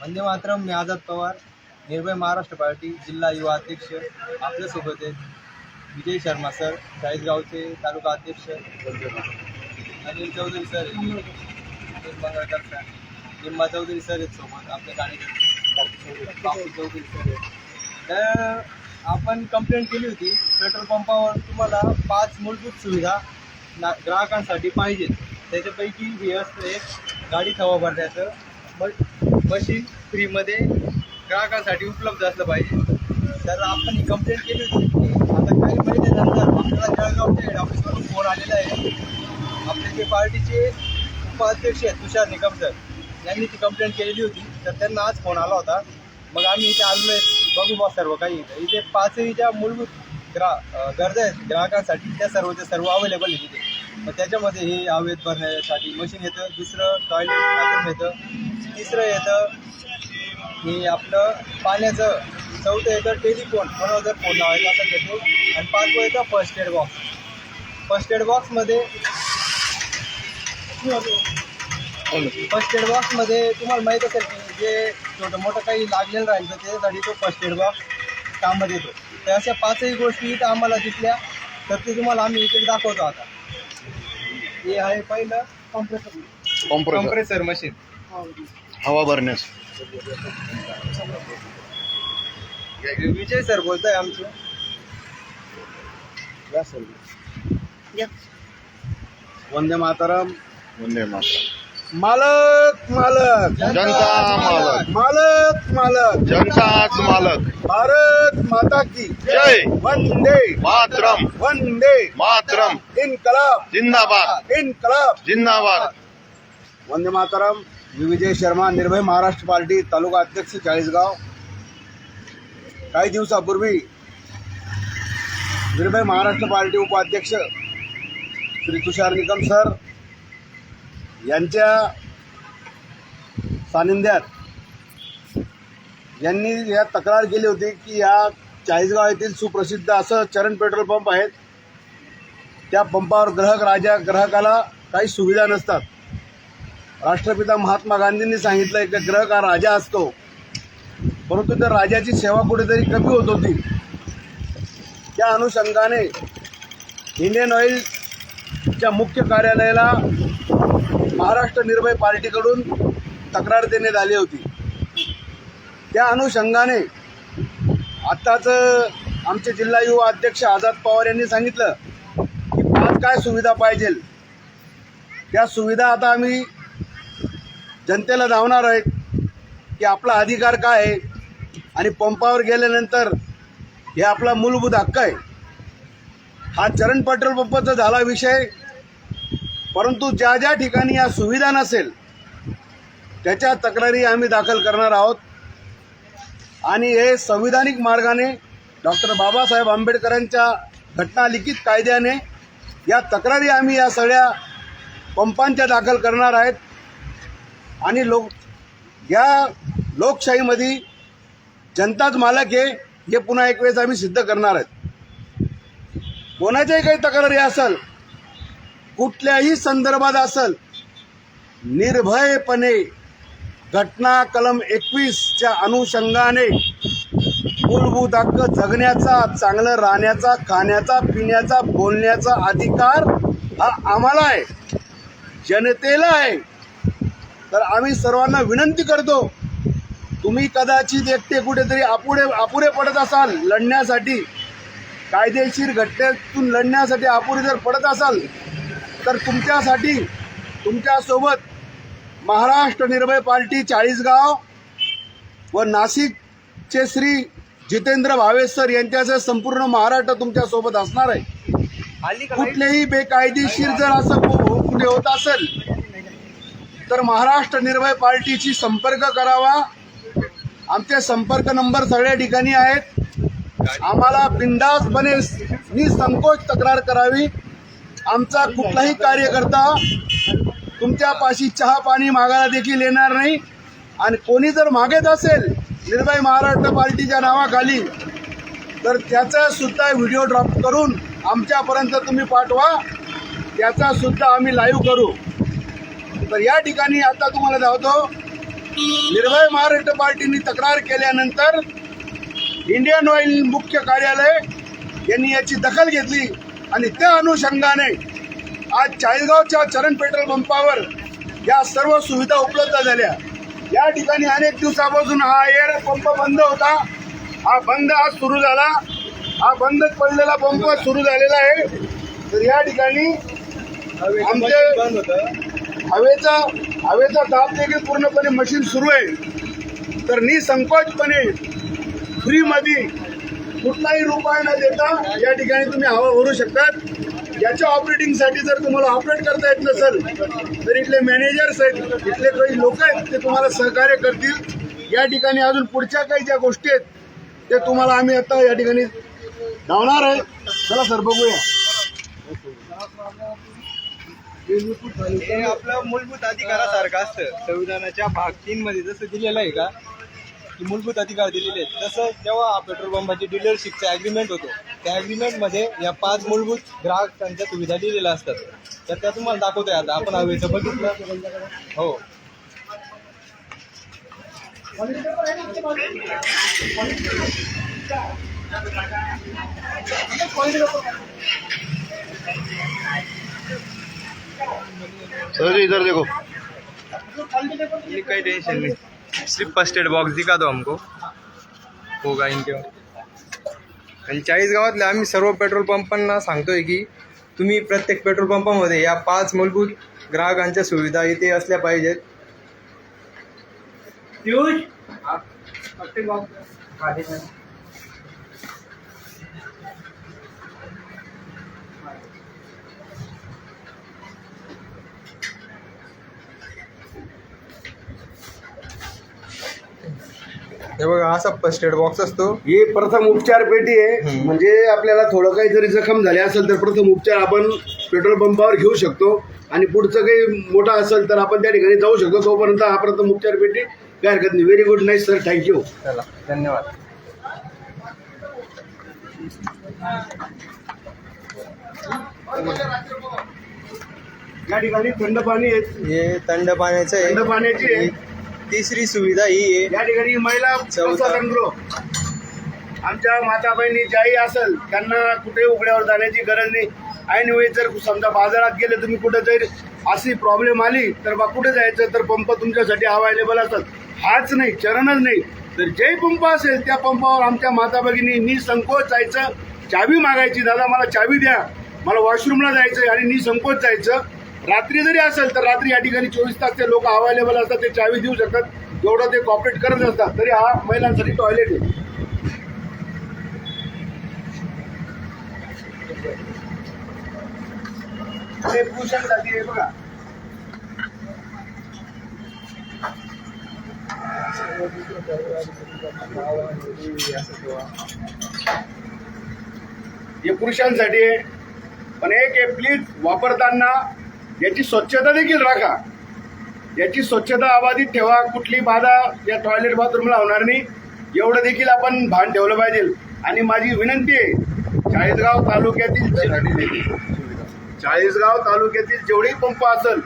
वंदे मातरम मी आझाद पवार निर्भय महाराष्ट्र पार्टी जिल्हा युवा अध्यक्ष आपल्यासोबत आहेत विजय शर्मा सर चाळीसगावचे तालुका अध्यक्ष Anil Chaudhari sir Mangalkar sir Nimma Chaudhari sir आहेत सोबत आपले कार्यकर्ते. बापू चौधरी सर आहेत. तर आपण कंप्लेंट केली होती पेट्रोल पंपावर तुम्हाला पाच मूलभूत सुविधा ना ग्राहकांसाठी पाहिजेत. त्याच्यापैकी हे असतं एक गाडी थवा भरण्याचं मग मशीन फ्रीमध्ये ग्राहकांसाठी उपलब्ध असलं पाहिजे. तर आपण ही कंप्लेंट केली होती की आता काही महिन्यानंतर आपल्याला जळगावच्या हेड ऑफिसवरून फोन आलेला आहे. आपले जे पार्टीचे उपाध्यक्ष आहेत तुषार निकम सर यांनी ती कंप्लेंट केलेली होती तर त्यांना आज फोन आला होता. मग आम्ही इथे आलो आहे. बघू मग सर्व काही. इथे पाचही ज्या मूलभूत ग्रा गरजा आहेत ग्राहकांसाठी त्या सर्वच्या सर्व अवेलेबल आहेत इथे. मग त्याच्यामध्ये हे अवैध भरण्यासाठी मशीन येतं दुसरं टॉयलेट बाथरूम येतं तिसरं येतं हे आपलं पाण्याचं चौथं येतं टेलिफोन. कोणाला जर फोन लावायचा असेल तर आणि पाचवं येतं first aid box first aid बॉक्समध्ये फर्स्ट एड बॉक्समध्ये तुम्हाला माहीत असेल की जे छोटं मोठं काही लागलेलं राहील तर त्याच्यासाठी तो फर्स्ट एड बॉक्स कामात येतो. तर अशा पाचही गोष्टी इथं आम्हाला दिसल्या तर ते तुम्हाला आम्ही इथे दाखवतो आता. हे आहे पहिलं कॉम्प्रेसर कॉम्प्रेसर कॉम्प्रेसर मशीन हवा भरण्यास विजय सर बोलतोय आमचे. वंदे मातरम. वंदे मातरम. मालक मालक. जनता मालक. मालक मालक. जनताच मालक. भारत माता की जय. वंदे मातरम. वंदे. मातरम. इनकलाब. जिंदाबाद. इनकलाब. जिंदाबाद. वंदे मातरम. मी विजय शर्मा निर्भय महाराष्ट्र पार्टी तालुका अध्यक्ष चाळीसगाव. काही दिवसापूर्वी निर्भय महाराष्ट्र पार्टी उपाध्यक्ष श्री तुषार निकम सर यांच्या सानिध्यात यांनी या तक्रार केली होती की या चाळीसगाव येथील सुप्रसिद्ध असं चरण पेट्रोल पंप आहेत. त्या पंपावर ग्राहक राजा ग्राहकाला काही सुविधा नसतात. राष्ट्रपिता महात्मा गांधींनी सांगितलं की ग्राहक हा राजा असतो. परंतु त्या राजाची सेवा कुठेतरी कमी होत होती. त्या अनुषंगाने इंडियन ऑइलच्या मुख्य कार्यालयाला महाराष्ट्र निर्भय पार्टीकडून तक्रार देण्यात आली होती. त्या अनुषंगाने आत्ताच आमचे जिल्हा युवा अध्यक्ष आझाद पवार यांनी सांगितलं की पाच काय सुविधा पाहिजे. त्या सुविधा आता आम्ही जनतेला धावणार आहेत की आपला अधिकार काय आहे आणि पंपावर गेल्यानंतर हे आपला मूलभूत हक्क आहे. हा चरण पेट्रोल पंपाचा झाला विषय परंतु ज्या ज्या ठिकाणी या सुविधा नसेल त्याच्या तक्रारी आम्ही दाखल करणार आहोत. आणि हे संविधानिक मार्गाने डॉक्टर बाबासाहेब आंबेडकरांच्या घटना लिखित कायद्याने या तक्रारी आम्ही या सगळ्या पंपांच्या दाखल करणार आहेत. आणि लोक या लोकशाहीमध्ये जनताच मालक आहे हे पुन्हा एक वेळेस आम्ही सिद्ध करणार आहेत. कोणाच्याही काही तक्रारी असेल कुठल्याही संदर्भात असेल निर्भयपणे घटना कलम एकवीसच्या अनुषंगाने मूलभूत हक्क जगण्याचा चांगलं राहण्याचा खाण्याचा पिण्याचा बोलण्याचा अधिकार हा आम्हाला आहे. जनतेला आहे. तर आम्ही सर्वांना विनंती करतो तुम्ही कदाचित एकटे कुठेतरी अपुढे अपुरे पडत असाल लढण्यासाठी कायदेशीर घटनेतून लढण्यासाठी अपुरे जर पडत असाल तर तुमच्यासाठी तुमच्यासोबत महाराष्ट्र निर्भय पार्टी चाळीसगाव व नाशिकचे श्री जितेंद्र भावे सर यांच्यासह संपूर्ण महाराष्ट्र तुमच्यासोबत असणार आहे. कुठलेही बेकायदेशीर जर असं हो- हो- कुठे होत असेल तर महाराष्ट्र निर्भय पार्टीशी संपर्क करावा. आमचे संपर्क नंबर सगळ्या ठिकाणी आहेत. आम्हाला बिंदासपणे निसंकोच तक्रार करावी. आमचा कुठलाही कार्यकर्ता तुमच्यापाशी चहा पाणी मागायला देखील येणार नाही. आणि कोणी जर मागत असेल निर्भय महाराष्ट्र पार्टीच्या नावाखाली तर त्याचा सुद्धा व्हिडिओ ड्रॉप करून आमच्यापर्यंत तुम्ही पाठवा. त्याचा सुद्धा आम्ही लाईव्ह करू. तर या ठिकाणी आता तुम्हाला धावतो निर्भय महाराष्ट्र पार्टीने तक्रार केल्यानंतर इंडियन ऑइल मुख्य कार्यालय यांनी याची दखल घेतली. आणि त्या अनुषंगाने आज चाळीसगावच्या चरण पेट्रोल पंपावर या सर्व सुविधा उपलब्ध झाल्या. या ठिकाणी अनेक दिवसापासून हा एअर पंप बंद होता. हा बंद आज सुरू झाला. हा बंद पडलेला पंप सुरू झालेला आहे. तर या ठिकाणी आमचे बंद होतं हवेचा हवेचा दाब देखील पूर्णपणे मशीन सुरू आहे. तर निसंकोचपणे फ्रीमध्ये कुठलाही रुपया न देता या ठिकाणी तुम्ही हवा भरू शकतात. याच्या ऑपरेटिंगसाठी जर तुम्हाला ऑपरेट करता येत नसेल तर इथले मॅनेजर्स आहेत इथले काही लोक आहेत ते तुम्हाला सहकार्य करतील. या ठिकाणी अजून पुढच्या काही ज्या गोष्टी आहेत ते तुम्हाला आम्ही आता या ठिकाणी धावणार आहे. चला सर बघूया. हे आपलं मूलभूत अधिकारासारखं असतं. संविधानाच्या भाग तीन मध्ये जसं दिलेलं आहे का मूलभूत अधिकार दिलेले आहेत. तसं जेव्हा पेट्रोल पंपाची डिलरशिपचं ॲग्रीमेंट होतो. त्या ॲग्रीमेंटमध्ये या पाच मूलभूत ग्राहकांच्या सुविधा दिलेल्या असतात. तर त्या तुम्हाला दाखवतोय आता. आपण हवेचं बघितलं. हो. सर इधर देखो। ये कोई टेंशन नहीं। सिर्फ फर्स्ट एड बॉक्स दिखा दो हमको। होगा इनके। आणि चाळीस गावातल्या आम्ही सर्व पेट्रोल पंपांना सांगतोय की तुम्ही प्रत्येक पेट्रोल पंपामध्ये या पाच मूलभूत ग्राहकांच्या सुविधा इथे असल्या पाहिजेत. हे बघा असा फर्स्ट एड बॉक्स असतो. ही प्रथम उपचार पेटी आहे. म्हणजे आपल्याला थोडं काही जरी जखम झाली असेल तर प्रथम उपचार आपण पेट्रोल पंपावर घेऊ शकतो. आणि पुढचं काही मोठा असेल तर आपण त्या ठिकाणी जाऊ शकतो. तोपर्यंत हा प्रथम उपचार पेटी काय हरकत नाही very good nice sir thank you चला धन्यवाद. या ठिकाणी थंड पाणी आहे. हे थंड पाण्याचं थंड आहे पाण्याची आहे. तिसरी सुविधा ही आहे. या ठिकाणी महिला आमच्या माता बहिणी ज्याही असेल त्यांना कुठे उघड्यावर जाण्याची गरज नाही. ऐन वेळी जर समजा बाजारात गेले तुम्ही कुठे जर अशी प्रॉब्लेम आली तर बा कुठे जायचं? तर पंप तुमच्यासाठी अवेलेबल असतात. हाच नाही चरणच नाही. तर जे पंप असेल त्या पंपावर आमच्या माता भगिनी निसंकोच जायचं. चावी मागायची दादा मला चावी द्या. मला वॉशरूमला जायचं आणि निसंकोच जायचं. रात्री जरी असेल तर रात्री या ठिकाणी चोवीस तास ते लोक अवेलेबल असतात ते चावी देऊ शकतात. एवढं ते कॉपरेट करत असतात तरी हा महिलांसाठी टॉयलेट आहे. पुरुषांसाठी आहे बघा. हे पुरुषांसाठी आहे. पण एक आहे प्लीज वापरताना याची स्वच्छता देखील राखा. याची स्वच्छता अबाधित ठेवा. कुठली बाधा या टॉयलेट बाथरूमला होणार नाही. एवढं देखील आपण भान ठेवलं पाहिजे. आणि माझी विनंती आहे चाळीसगाव तालुक्यातील चाळीसगाव तालुक्यातील जेवढे पंप असेल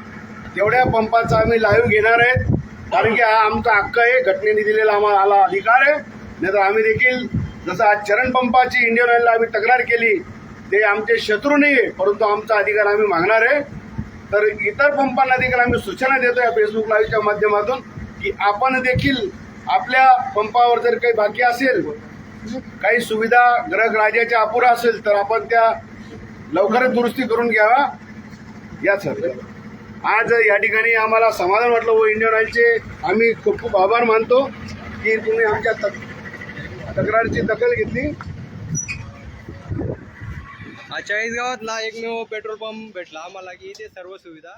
तेवढ्या पंपाचा आम्ही लाईव्ह घेणार आहेत कारण की हा आमचा हक्क आहे. घटनेने दिलेला आम्हाला आला अधिकार आहे. नाही तर आम्ही देखील जसं आज चरण पंपाची इंडियन ऑइलला आम्ही तक्रार केली ते आमचे शत्रू नाही आहे परंतु आमचा अधिकार आम्ही मागणार आहे. तर इतर पंपांना देखील आम्ही सूचना देतो या फेसबुक लाईव्हच्या माध्यमातून की आपण देखील आपल्या पंपावर जर काही बाकी असेल काही सुविधा ग्रह राजाच्या अपुरा असेल तर आपण त्या लवकरच दुरुस्ती करून घ्यावा. या सर. आज या ठिकाणी आम्हाला समाधान वाटलं व इंडियन ऑइलचे आम्ही खूप खूप आभार मानतो की तुम्ही आमच्या तक तक्रारीची दखल घेतली. हा चाळीस गावातला एकमेव पेट्रोल पंप भेटला आम्हाला की इथे सर्व सुविधा